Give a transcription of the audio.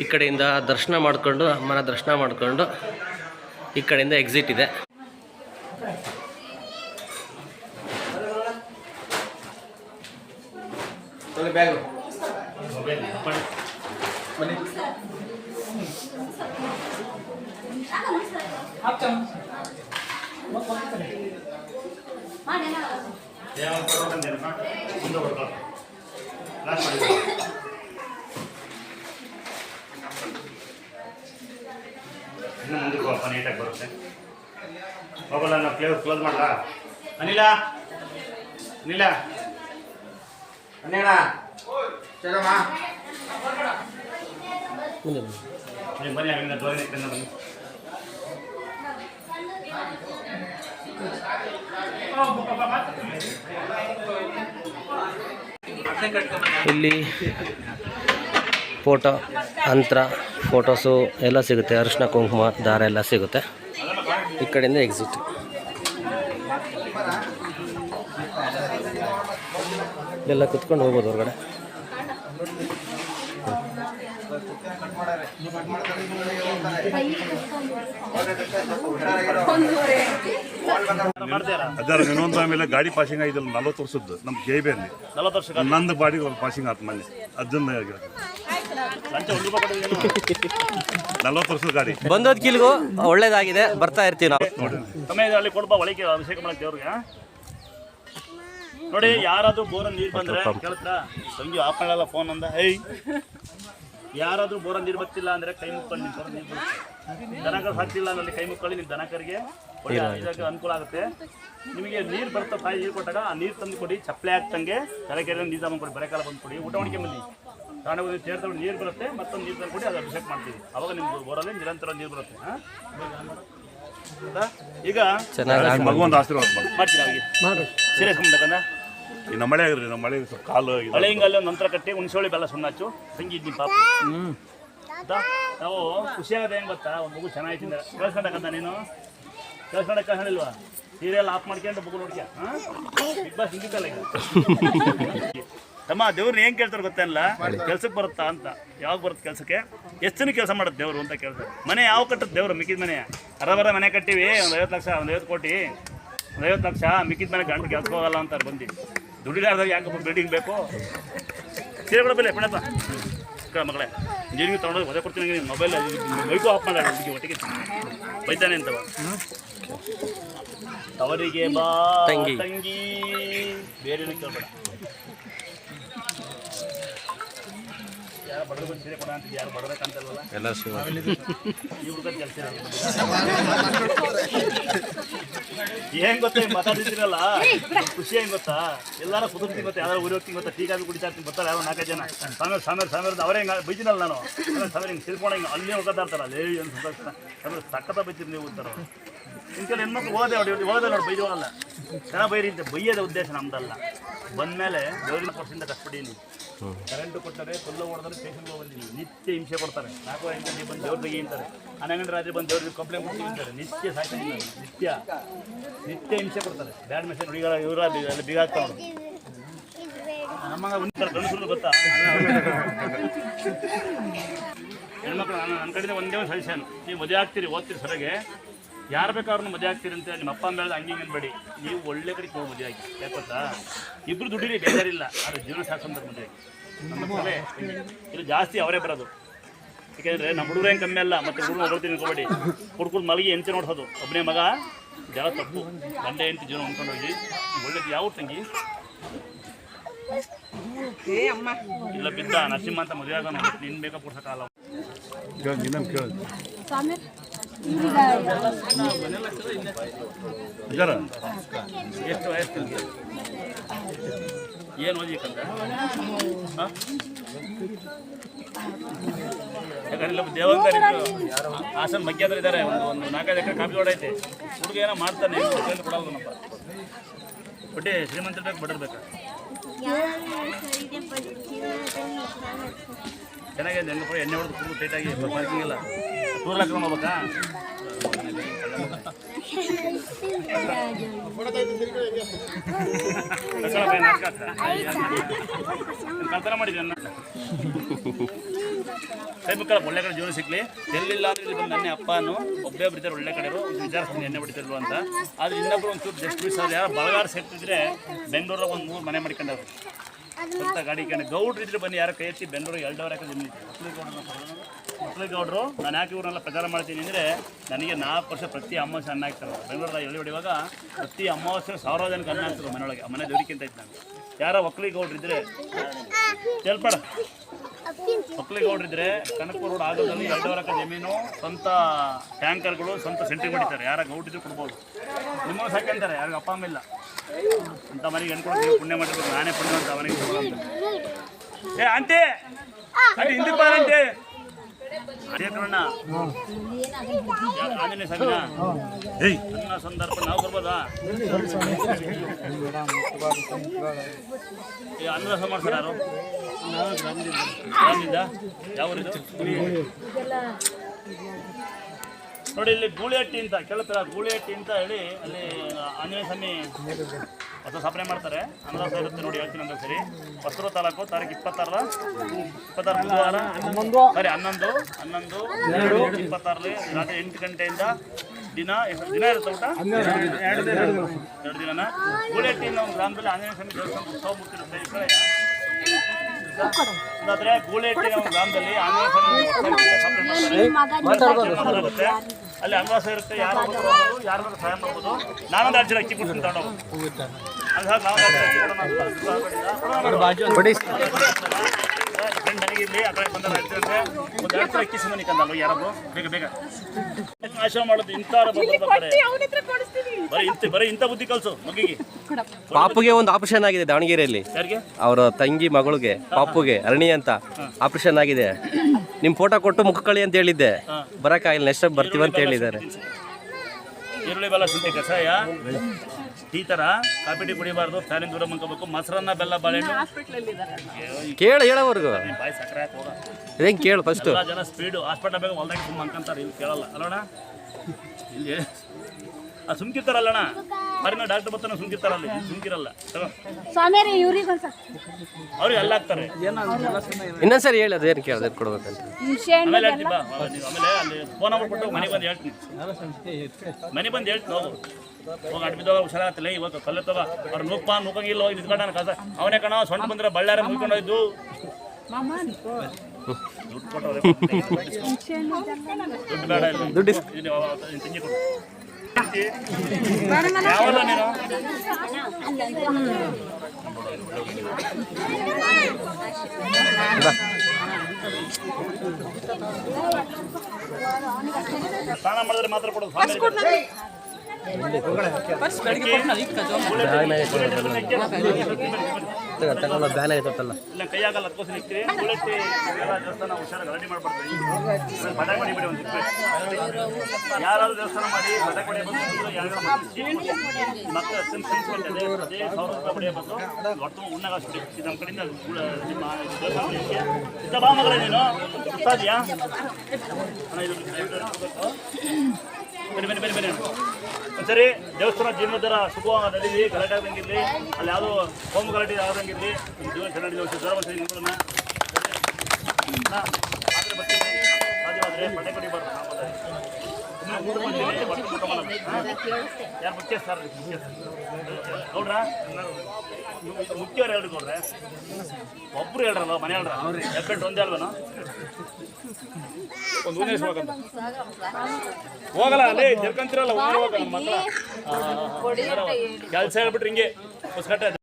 ಈ ಕಡೆಯಿಂದ ದರ್ಶನ ಮಾಡಿಕೊಂಡು ಅಮ್ಮನ ದರ್ಶನ ಮಾಡಿಕೊಂಡು ಈ ಕಡೆಯಿಂದ ಎಕ್ಸಿಟ್ ಇದೆ. ಇನ್ನು ಮುಂದಕ್ಕೆ ಹೋಗಪ್ಪ ನೀಟಾಗಿ ಬರುತ್ತೆ. ಹೋಗಲ್ಲ ನಾವು ಕ್ಲೋಸ್ ಕ್ಲೋಸ್ ಮಾಡ್ಲಾ? ಅನಿಲ? ಅನಿಲ? ಅನಿಲ ನೀವು ಬನ್ನಿ, ಅಲ್ಲಿಂದ ಬನ್ನಿ. ಇಲ್ಲಿ ಫೋಟೋ. ಅಂತ್ರ ಫೋಟೋಸು ಎಲ್ಲ ಸಿಗುತ್ತೆ. ಅರಿಶಿನ ಕುಂಕುಮ ದಾರ ಎಲ್ಲ ಸಿಗುತ್ತೆ. ಈ ಕಡೆಯಿಂದ ಎಕ್ಸಿಟ್ ಎಲ್ಲ ಕುತ್ಕೊಂಡು ಹೋಗ್ಬೋದು ಹೊರಗಡೆ. ಅದರ ಇನ್ನೊಂದು ಆಮೇಲೆ ಗಾಡಿ ಪಾಸಿಂಗ್ ಆಗಿದ್ದಲ್ಲ ನಲ್ವತ್ತು ವರ್ಷದ್ದು ನಮ್ಮ ವರ್ಷ ನಂದು ಬಾಡಿ ಪಾಸಿಂಗ್ ಆತು ಮೊನ್ನೆ. ಅದನ್ನ ನಲ್ವತ್ತು ವರ್ಷದ ಗಾಡಿ ಬಂದೋದ್ ಕಿಲ್ಗೂ ಒಳ್ಳೇದಾಗಿದೆ ಬರ್ತಾ ಇರ್ತೀವಿ ನಾವು. ಸಮಯದಲ್ಲಿ ಕೊಡ್ಬಾ ಒಳಗೆ ಅಭಿಷೇಕ ಮಾಡಕ್ಕೆ ದೇವ್ರಿಗೆ? ನೋಡಿ ಯಾರಾದ್ರೂ ಬೋರ ನೀರು ಬಂದ್ರೆ ಕೇಳ್ತಾ ಸಂಜೆ ಆಫ್ ಮಾಡಲ್ಲ ಫೋನ್ ಅಂದ. ಏಯ್ ಯಾರಾದ್ರೂ ಬೋರ ನೀರು ಬರ್ತಿಲ್ಲ ಅಂದ್ರೆ ಕೈ ಮುಕ್ಕೊಂಡು ನಿಂತ್ಕೊಂಡು ನೀರು ಬರುತ್ತೆ ದನಕರು ಹಾಕ್ತಿಲ್ಲ ಅಂದ್ರೆ ಕೈ ಮುಕ್ಕೊಳ್ಳಿ ನಿಮ್ಮ ದನಕರಿಗೆ. ಒಳ್ಳೆ ಇದಕ್ಕೆ ಅನುಕೂಲ ಆಗುತ್ತೆ. ನಿಮಗೆ ನೀರು ಬರ್ತಾ ತಾಯಿ ನೀರು ಕೊಟ್ಟಾಗ ಆ ನೀರು ತಂದು ಕೊಡಿ ಚಪ್ಪಲೆ ಹಾಕ್ತಂಗೆ ತಲೆಕೆರೆ ನೀರು ತಗೊಂಡು ಕೊಡಿ ಬರೆಕಾಲ ಬಂದು ಕೊಡಿ ಊಟ ಹೊಡಿಕೆ ಬನ್ನಿ. ಬಂದು ಚೇರ್ ನೀರು ಬರುತ್ತೆ ಮತ್ತೊಂದು ನೀರು ತಂದು ಕೊಡಿ ಅದು ಅಭಿಷೇಕ ಮಾಡ್ತೀವಿ. ಅವಾಗ ನಿಮ್ಗೆ ಬೋರಲ್ಲಿ ನಿರಂತರ ನೀರು ಬರುತ್ತೆ ಹಾಂ? ಈಗ ಚೆನ್ನಾಗಿ ಮಗುವೊಂದು ಆಶೀರ್ವಾದ ಮಾಡಿ. ಮಾಡ್ತೀನಿ ಅವ್ರಿಗೆ ಸೀರಿಯಸ್ ನಮ್ಮ ಮಳೆ ಆಗ್ರಿ ನಮ್ಮ ಮಳೆ ಸ್ವಲ್ಪ ಕಾಲು ಮಳೆ ಹಿಂಗಲ್ಲಿ ಒಂದು ನಂತರ ಕಟ್ಟಿ ಹುಣಸೋಳಿ ಬೆಲ್ಲ ಸುಣ್ಣಾಚು ಹಚ್ಚು. ಪಾಪು ಇದ್ದೀನಿ ಪಾಪ. ಆಯ್ತಾ? ನಾವು ಖುಷಿಯಾಗದೆ ಹೆಂಗ್ ಗೊತ್ತಾ? ಒಂದು ಮಗು ಚೆನ್ನಾಗಿ ಕೇಳಿಸ್ಕೊಂಡಕ್ಕಂತ ನೀನು? ಕೇಳಿಸ್ಕೊಂಡಕ್ಕ ಸೀರೆ ಸೀರಿಯಲ್ ಆಫ್ ಮಾಡ್ಕೊಂಡು ಮಗು ನೋಡ್ಕ್ಯ ಬಿಗ್ ಬಾಸ್ ಹಿಂಗಿದ್ದಲ್ಲ ಈಗ. ತಮ್ಮ ದೇವ್ರನ್ನ ಏನು ಕೇಳ್ತಾರೆ ಗೊತ್ತಲ್ಲ ಕೆಲ್ಸಕ್ಕೆ ಬರುತ್ತಾ ಅಂತ. ಯಾವಾಗ ಬರುತ್ತೆ ಕೆಲಸಕ್ಕೆ? ಎಷ್ಟು ಜನ ಕೆಲಸ ಮಾಡುತ್ತೆ ದೇವರು ಅಂತ ಕೇಳ್ತಾರೆ. ಮನೆ ಯಾವ ಕಟ್ಟದ ದೇವ್ರು ಮಿಕ್ಕಿದ ಮನೆ? ಅರಬರ ಮನೆ ಕಟ್ಟಿವಿ ಒಂದು ಐವತ್ತು ಲಕ್ಷ ಒಂದು ಐವತ್ತು ಕೋಟಿ. ಒಂದು ಐವತ್ತು ಲಕ್ಷ ಮಿಕ್ಕಿದ ಮನೆ ಗಂಟು ಕೆಲಸ ಹೋಗಲ್ಲ ಅಂತ ಬಂದು. ದುಡಿಲಾರ್ದಾಗ ಯಾಕೆ ಬಿಲ್ಡಿಂಗ್ ಬೇಕು? ಸೀರೆ ಕೂಡ ಬೆಲೆ ಪಣಪ್ಪ ಕೇಳ ಮಗಳೇ ಇಂಜಿನಿಯರಿಂಗ್ ತೊಗೊಂಡು ಒದೆ ಕೊಡ್ತೀನಿ ನೀನು ಮೊಬೈಲ್ ಮೈಕು ಆಫ್ ಮಾಡ ಹುಡುಗಿ ಒಟ್ಟಿಗೆ ಬೈತಾನೆ ಅಂತವ ಅವರಿಗೆ ಬಾ ತಂಗಿ. ತಂಗಿ. ಬೇರೆ ಕೇಳ್ಬೇಡ ಯಾರು ಬಡವ್ರು ಬಂದು ಸೀರೆ ಕೊಡ ಅಂತಿದ್ದು ಯಾರು ಬಡವ್ರೆ ಕಾಣ್ತಲ್ವಲ್ಲ ಎಲ್ಲ ಕೆಲಸ ಏನ್ ಗೊತ್ತಾ ಮಾತಾಡ್ತಿದ್ದೀರಲ್ಲ? ಖುಷಿ ಹೆಂಗ್ ಗೊತ್ತಾ? ಎಲ್ಲಾರು ಕುದುರ್ತೀನಿ ಗೊತ್ತಾ ಯಾರು ಊರಿ ಹೋಗ್ತೀನಿ ಗೊತ್ತಾ ಟೀ ಕಾಫಿ ಕುಡಿತಾ ಇರ್ತೀನಿ ಬರ್ತಾರೆ ಯಾರೋ ನಾಲ್ಕೈದು ಜನ. ಸಾಮೇರ್ ಸಾಮೇರ್ ಸಾಮೇರ್ ಅವರೇ ಹಿಂಗೆ ಬೈತೀನಲ್ಲ ನಾನು. ಸಾಮೇರ್ ಹಿಂಗೆ ತಿಳ್ಕೊಂಡು ಹಿಂಗೆ ಅಲ್ಲಿ ಹೋಗ್ತಾ ಇರ್ತಾರ ಅಲ್ಲೇ ಏನು ಸಾಮೇರ್ ಸಕ್ಕತ್ತ ಬೈತೀರಿ ನೀವು ಅಂತಾರ ಇಂಥ ಹೆಣ್ಮಕ್ಳು ಓದೆ ನೋಡಿ ಓದೆ ನೋಡಿ ಬೈದವಲ್ಲ ಚೆನ್ನಾಗಿ ಬೈರಿ ಅಂತ ಬೈಯೋದ ಉದ್ದೇಶ ನಮ್ದಲ್ಲ. ಬಂದ್ಮೇಲೆ ಗೌರಿನ ಪಕ್ಷದಿಂದ ಕಷ್ಟಪಡೀನಿ ಕರೆಂಟ್ ಕೊಟ್ಟರೆ ಕೊಲ್ಲ ಹೊಡೆದ್ರೆ ಸ್ಟೇಷನ್ಗೆ ಬಂದಿಲ್ಲ ನಿತ್ಯ ಹಿಂಸೆ ಕೊಡ್ತಾರೆ. ನಾಲ್ಕು ಐದು ಗಂಟೆ ಬಂದು ದೇವ್ರ ಬಗ್ಗೆ ಅಂತಾರೆ ಹನ್ನೊಂದು ಗಂಟೆ ರಾತ್ರಿ ಬಂದು ದೇವ್ರಿಗೆ ಕಂಪ್ಲೇಂಟ್ ಕೊಟ್ಟು ಅಂತಾರೆ ನಿತ್ಯ ಸಾಕಿ. ನಿತ್ಯ. ನಿತ್ಯ ಹಿಂಸೆ ಕೊಡ್ತಾರೆ. ಬ್ಯಾಡ್ ಮೆಸೇಜ್ ಹುಡುಗಿಗಳ ಇವರ ಅಲ್ಲಿ ಬೀಗ ಹಾಕ್ತಾವ್ರು ಒಂದು ಗಂಡಸರು ಗೊತ್ತಾ? ಹೆಣ್ಮಕ್ಳು, ನಾನು ನನ್ನ ಕಡೆಯಿಂದ ಒಂದೇ ಒಂದು ಸಜೆಷನ್. ನೀವು ಮದುವೆ ಆಗ್ತೀರಿ, ಓದ್ತೀರಿ ಸರಿಗೆ. ಯಾರು ಬೇಕಾದ್ರೂ ಮದುವೆ ಆಗ್ತೀರಿ ಅಂತ ನಿಮ್ಮ ಅಪ್ಪ ಮೇಲೆ ಹಂಗೆ ಹಿಂಗೆ ಅನ್ಬೇಡಿ ನೀವು ಒಳ್ಳೆ ಕಡೆ ಹೋಗಿ ಮದುವೆ ಆಗಿ. ಯಾಕೊತ್ತಾ ಇಬ್ರು ದುಡ್ಡಿರಿ ಬೇಜಾರಿಲ್ಲ. ಆದರೆ ಜೀವನ ಸಾಕು ಮದುವೆ ಆಗಿ. ಇದು ಜಾಸ್ತಿ ಅವರೇ ಬರೋದು. ಯಾಕೆಂದರೆ ನಮ್ಮ ಹುಡುಗರು ಏನು ಕಮ್ಮಿ ಅಲ್ಲ ಮತ್ತೆ ಹುಡುಗರು ಹೊರಡ್ತೀನಿ ಅನ್ಕೋಬೇಡಿ ಹುಡುಗರು ಮಲಗಿ ಎಂಚೆ ನೋಡ್ಸೋದು. ಒಬ್ಬನೇ ಮಗ ಜಲ ತಪ್ಪು. ಗಂಡ ಎಂಟು ಜೀವನ ಹೊಂದ್ಕೊಂಡು ಹೋಗಿ ಒಳ್ಳೇದು ಯಾವ ತಂಗಿ? ಇಲ್ಲ ಬಿದ್ದ. ನರಸಿಂಹ ಅಂತ ಮದುವೆ ಆಗೋಣ. ನಿನ್ ಬೇಕಾ ಕೊಡ್ಸಕ್ಕಾಗಲ್ಲ. ಸ್ವಾಮಿ ಎಷ್ಟು ವಯಸ್ಸು? ಏನು ಓದಿಕಂತ? ಯಾಕಂದ್ರೆ ದೇವಂತ ಹಾಸನ್ ಅಂದ್ರೆ ಇದ್ದಾರೆ ಒಂದು ಒಂದು ನಾಲ್ಕೈದು ಎಕರೆ ಕಾಫಿ ತೋಟ ಐತೆ. ಹುಡುಗ ಏನೋ ಮಾಡ್ತಾನೆ. ಕೊಡಲ್ಲ ನಮ್ಮ ಬಡ್ಡಿ ಶ್ರೀಮಂತರ ಬೇಕು? ಚೆನ್ನಾಗಿದೆ ಹೆಂಗಪ್ಪ ಎಣ್ಣೆ ಹೊಡೆದು ಫುಲ್ ಟೈಟಾಗಿ ಪಾರ್ಕಿಂಗ್ ಇಲ್ಲ ಟೂರ್ ಹಾಕೊಂಡು ಹೋಗ್ಬೇಕಾ ಕಳ್ತನ ಮಾಡಿದ್ವಿ ಕೈ ಮುಕ್ಕಳ ಒಳ್ಳೆ ಕಡೆ ಜೀವನ ಸಿಗ್ಲಿ ಎಲ್ಲಿಲ್ಲ ಅಂದ್ರೆ ಇಲ್ಲಿ ಬಂದು ನನ್ನ ಅಪ್ಪನು ಒಬ್ಬೇ ಬಿಡ್ತಾರೆ ಒಳ್ಳೆ ಕಡೆ ವಿಚಾರಿಸ್ತೀನಿ ಎಣ್ಣೆ ಬಿಡ್ತಿರ್ಲು ಅಂತ. ಆದ್ರೆ ಇನ್ನೊಬ್ರು ಒಂಚೂರು ಜಸ್ಟ್ ಮಿಸ್ ಆದ್ರೆ ಯಾರು ಬಳಗಾರ ಸೇರ್ತಿದ್ರೆ ಬೆಂಗಳೂರಾಗ ಒಂದು ಮೂರು ಮನೆ ಮಾಡ್ಕೊಂಡವ್ರು. ಸ್ವಂತ ಗಾಡಿ ಕಣೆ ಗೌಡ್ರು ಇದ್ರೆ ಬನ್ನಿ, ಯಾರು ಕೈ ಎತ್ತಿ ಬೆಂಗಳೂರಿಗೆ ಎರಡೂವರೆ ಹಾಕಿ ಮಕ್ಕಳು ಗೌಡ್ರು ನಾನು ಯಾಕೆ ಇವ್ರನ್ನೆಲ್ಲ ಪ್ರಚಾರ ಮಾಡ್ತೀನಿ ಅಂದರೆ, ನನಗೆ ನಾಲ್ಕು ವರ್ಷ ಪ್ರತಿ ಅಮಾವಾಸ್ಯೆ ಅನ್ನ ಹಾಕ್ತಾರೆ ಬೆಂಗಳೂರಲ್ಲಿ ಎಳ್ಳಿ ಹೊಡಿವಾಗ ಪ್ರತಿ ಅಮಾವಾಸ್ಯೆ ಸಾವಿರ ಜನಕ್ಕೆ ಅನ್ನ ಹಾಕ್ತಾರೆ ಮನೆಯೊಳಗೆ. ಮನೆ ದೊರಿಕಿಂತ ಇತ್ತು ನಾನು. ಯಾರ ಒಕ್ಕಲಿಗೌಡ್ರು ಇದ್ರೆ ಹೇಳ್ಬೇಡ ಒಕ್ಕಲಿಗೌಡ್ರಿದ್ರೆ ಕನಕಪುರ ರೋಡ್ ಆಗೋದಲ್ಲಿ ಎರಡೂವರೆ ಜಮೀನು, ಸ್ವಂತ ಟ್ಯಾಂಕರ್ಗಳು, ಸ್ವಂತ ಸೆಂಟ್ರಿ ಮಾಡಿದ್ದಾರೆ ಯಾರ ಗೌಡ್ರಿದ್ರು ಕೊಡ್ಬೋದು. ನಿಮ್ಮ ಸಾಕಂತಾರೆ, ಯಾರಿಗೂ ಅಪ್ಪ ಅಮ್ಮ ಇಲ್ಲ ಅಂತ ಮನೆಗೆ ಹೆಣ್ಕೊಡ್ತೀವಿ ಪುಣ್ಯ ಮಾಡಿರ್ಬೇಕು ನಾನೇ ಪುಣ್ಯ ಅಂತ. ಮನೆಗೆ ಏ ಆಂಟಿ! ಹಿಂದಿ ಹಿಂದಕ್ಕೆ ಬಾ ಆಂಟಿ. ಶೇಖರಣ್ಣ ಆಂಜನೇಯ ಸ್ವಾಮಿನ ಏಯ್. ನನ್ನ ಸಂದರ್ಭ ನಾವು ಬರ್ಬೋದಾ? ಈ ಅನ್ನದಾಸ ಮಾಡ್ತಾರೆ ಯಾರು? ಗ್ರಾಮದಿಂದ ಯಾವ ನೋಡಿ, ಇಲ್ಲಿ ಗೂಳಿಹಟ್ಟಿ ಅಂತ, ಕೇಳುತ್ತರ? ಗೂಳಿಹಟ್ಟಿ ಅಂತ ಹೇಳಿ ಅಲ್ಲಿ ಆಂಜನೇಯ ಸ್ವಾಮಿ ಹೊಸ ಸ್ಥಾಪನೆ ಮಾಡ್ತಾರೆ. ಅನ್ನದಾಸ ಇರುತ್ತೆ ನೋಡಿ, ಹೇಳ್ತೀನಿ ಅಂತ ಸರಿ. ಹೊಸೂರು ತಾಲೂಕು ತಾರೀಕು ಇಪ್ಪತ್ತಾರ ಇಪ್ಪತ್ತಾರು ಬುಧವಾರ? ಸರಿ, ಹನ್ನೊಂದು ಹನ್ನೊಂದು ಎರಡು ಇಪ್ಪತ್ತಾರಲ್ಲಿ ರಾತ್ರಿ ಎಂಟು ಗಂಟೆಯಿಂದ ದಿನ ದಿನ ಇರುತ್ತೆ ಊಟ? ಎರಡು ದಿನನ? ಗೂಳಿಹಟ್ಟಿ ನಮ್ಮ ಗ್ರಾಮದಲ್ಲಿ ಆಂಜನೇಯ ಸ್ವಾಮಿ ದೇವಸ್ಥಾನ ಉತ್ಸವ ಈ ಕಡೆ. ಇದಾದ್ರೆ ಗೂಳಿಹಟ್ಟಿ ಅನ್ನೋ ಗ್ರಾಮದಲ್ಲಿ ಆಗುತ್ತೆ. ಅಲ್ಲಿ ಅಂಗವಾಸ ಇರುತ್ತೆ ಯಾರು ಯಾರು ಸಹಾಯ ಮಾಡ್ಬೋದು. ನಾನೊಂದು ಅರ್ಜಿ ಅಕ್ಕಿ ಕೊಡ್ತೀನಿ ತಗೊಂಡು ನಾವೊಂದು ಅರ್ಜಿ ಅಕ್ಕಿ ಕೊಡೋಣ ಅಂತ ಕೊಡೋಣ. ಕೊಡಿ ಫ್ರೆಂಡ್ ನನಗಿರ್ಲಿ ಆ ಕಡೆ ಬಂದ ಅರ್ಜಿ ಒಂದು ಎರಡು ಅಕ್ಕಿ ಸುಮ್ಮನೆ ಕಂದಲ್ಲ ಯಾರಾದ್ರು ಬೇಗ ಬೇಗ. ಆಶ್ರಮ ಮಾಡೋದು ಇಂಥವ್ರ ಬರ್ತಾರೆ ಬರೀ ಇಂಥ ಬರೀ ಇಂಥ ಬುದ್ಧಿ ಕಲ್ಸು ಮಗಿಗೆ ಪಾಪುಗೆ ಒಂದು ಆಪರೇಷನ್ ಆಗಿದೆ ದಾವಣಗೆರೆಯಲ್ಲಿ. ಯಾರಿಗೆ? ಅವರ ತಂಗಿ ಮಗಳಿಗೆ ಪಾಪುಗೆ ಅರಣಿ ಅಂತ ಆಪರೇಷನ್ ಆಗಿದೆ. ನಿಮ್ ಫೋಟೋ ಕೊಟ್ಟು ಮುಖ ಕಳಿ ಅಂತ ಹೇಳಿದ್ದೆ. ಬರಕ್ಕಾಗಿಲ್ಲ ನೆಕ್ಸ್ಟ್ ಬರ್ತೀವಿ ಅಂತ ಹೇಳಿದ್ದಾರೆ. ಈರುಳ್ಳಿ ಬೆಲ್ಲ ಶುಂಠಿ ಕಷಾಯ ಈ ಥರ ಕಾಫಿ ಟೀ ಕುಡಿಬಾರ್ದು ಫ್ಯಾನಿನ ದೂರ ಮಂಕೋಬೇಕು ಮೊಸರನ್ನ ಬೆಲ್ಲ ಬಾಳೆಹಣ್ಣು ಕೇಳು ಹೇಳೋವರೆಗೂ ಬಾಯಿ ಸಕ್ಕರೆ ಹೋಗ ಇದೇನ್ ಕೇಳು ಫಸ್ಟ್ ಎಲ್ಲ ಜನ ಸ್ಪೀಡು ಹಾಸ್ಪಿಟಲ್ ಬೇಕು ಹೊಲ್ದಾಗ ತುಂಬ ಅಂಕಂತಾರೆ ಇಲ್ಲಿ ಕೇಳಲ್ಲ. ಅಲ್ಲೋಣ ಇಲ್ಲಿ. ಆ ಸುಮ್ಕಿರ್ತಾರಲ್ಲಣ ಮರಿನ ಡಾಕ್ಟರ್ ಬರ್ತಾನೆ ಸುಮ್ಕಿರ್ತಾರಲ್ಲಿ ಸುಮ್ಕಿರಲ್ಲ. ತಗೋ. ಸ್ವಾಮಿಯರೇ ಇವ್ರಿಗೆ ಅವ್ರಿಗೆ ಎಲ್ಲ ಹಾಕ್ತಾರೆ. ಇನ್ನೊಂದ್ಸರಿ ಹೇಳಿ ಏನು ಕೇಳ್ದೆ ಕೊಡ್ಬೇಕಂತ. ಆಮೇಲೆ ಹೇಳ್ತೀನಿ ಬಾ ಬಾ, ಆಮೇಲೆ ಅಲ್ಲಿ ಫೋನ್ ನಂಬರ್ ಕೊಟ್ಟು ಮನೆಗೆ ಬಂದು ಹೇಳ್ತೀನಿ. ಮನೆ ಬಂದು ಹೇಳ್ತೀನಿ ಹೋಗು. ಹೋಗಿ ಅಡ್ಬಿದ್ದ ಹುಷಾರಾಗ್ತಿಲ್ಲ ಇವತ್ತು ಕಲ್ಲೆ ತಗ ಅವ್ರು ನೂಪ ನೂಕಂಗಿಲ್ಲ ಹೋಗಿ ನಿಂತ್ಕೊಂಡ ಕಸ. ಅವನೇ ಕಣ ಸೊಂಟ ಬಂದ್ರೆ ಬಳ್ಳಾರೆ ಮುಗ್ಕೊಂಡು ಹೋಯ್ತು ದುಡ್ಡು ಕೊಟ್ಟವ್ರೆ. ದುಡ್ಡು ಬೇಡ ಇಲ್ಲಿ. ದುಡ್ಡು ಇದು ಯಾವ- ಇದು ತಂಗಿ ಕೊಡು. ಯಾವಲ್ಲ ನೀನು? ಸ್ನಾನ ಮಾಡಿದ್ರೆ ಮಾತ್ರ ಕೊಡೋದು ಸ್ವಾಮಿ. ತಗೊಳ್ಳೋ ಬ್ಯಾನ್ ಆಯ್ತಲ್ಲ ಇಲ್ಲ ಕೈ ಆಗಲ್ಲ ಅದಕ್ಕೋಸ್ಕರ ಇರ್ತೀವಿ ಉಳಿತಿ ಎಲ್ಲ ದೇವಸ್ಥಾನ ಹುಷಾರಾಗಿ ರೆಡಿ ಮಾಡ್ಬಾರ್ದು. ಬಡ ಮಾಡಿಬಿಡಿ ಒಂದು ಯಾರಾದ್ರೂ ದೇವಸ್ಥಾನ ಮಾಡಿ ಬಡ ಕೊಡಿ ಬಂದು ಯಾರು ಮತ್ತೆ ಅತ್ಯಂತ ಸಿಂಪಲ್ ಅದೇ ಅದೇ ಸಾವಿರ ರೂಪಾಯಿ ಬಡಿಯ ಬಂದು ಒಟ್ಟು ಉಣ್ಣಾಗ ಅಷ್ಟು ಇದು ನಮ್ಮ ಕಡೆಯಿಂದ ನಿಮ್ಮ ದೇವಸ್ಥಾನ ಬಾ ಮಗಳೇ ನೀನು. ಗೊತ್ತಾದ್ಯಾ ಅಣ್ಣ ಇದು ದಯವಿಟ್ಟು ಕೊಡ್ಬೇಕು. ಬನ್ನಿ ಬನ್ನಿ ಬನ್ನಿ ಬನ್ನಿ. ಒಂದ್ಸರಿ ದೇವಸ್ಥಾನ ಜೀರ್ಣೋದ್ಧಾರ ಸುಖವಾಗಿ ನಡೀಲಿ ಗಲಾಟೆ ಆಗದಂಗಿರ್ಲಿ, ಅಲ್ಲಿ ಯಾವುದೋ ಹೋಮ್ ಗಲಾಟೆ ಆಗದಂಗಿರ್ಲಿ, ಜೀವನ ಚೆನ್ನಾಗಿ ಸರಿ ನಿಮ್ಮನ್ನ ಆದರೆ ಬರ್ತೀನಿ ಸಾಧ್ಯವಾದರೆ ಕೊಡಿ ಕಡಿಬಾರ್ದು ಯಾರು ಮುಖ್ಯ ಸರ್ ಗೌಡ್ರ ಮುಖ್ಯವ್ರು ಹೇಳ್ರಿ ಗೌಡ್ರೆ ಒಬ್ರು ಹೇಳ್ರಲ್ಲ ಮನೆ ಹೇಳ್ರ ಎಪ್ಪೆಂಟು ಒಂದೇ ಅಲ್ವನ ಒಂದು ಇಸ್ಬೇಕಂತ ಹೋಗಲ್ಲ ಅಲ್ಲೇ ಜರ್ಕಂತಿರಲ್ಲ ಹೋಗಲ್ಲ ಮಕ್ಕಳ ಕೆಲಸ ಹೇಳ್ಬಿಟ್ರಿ ಹಿಂಗೆ ಪುಸ್ತಕಟ್ಟೆ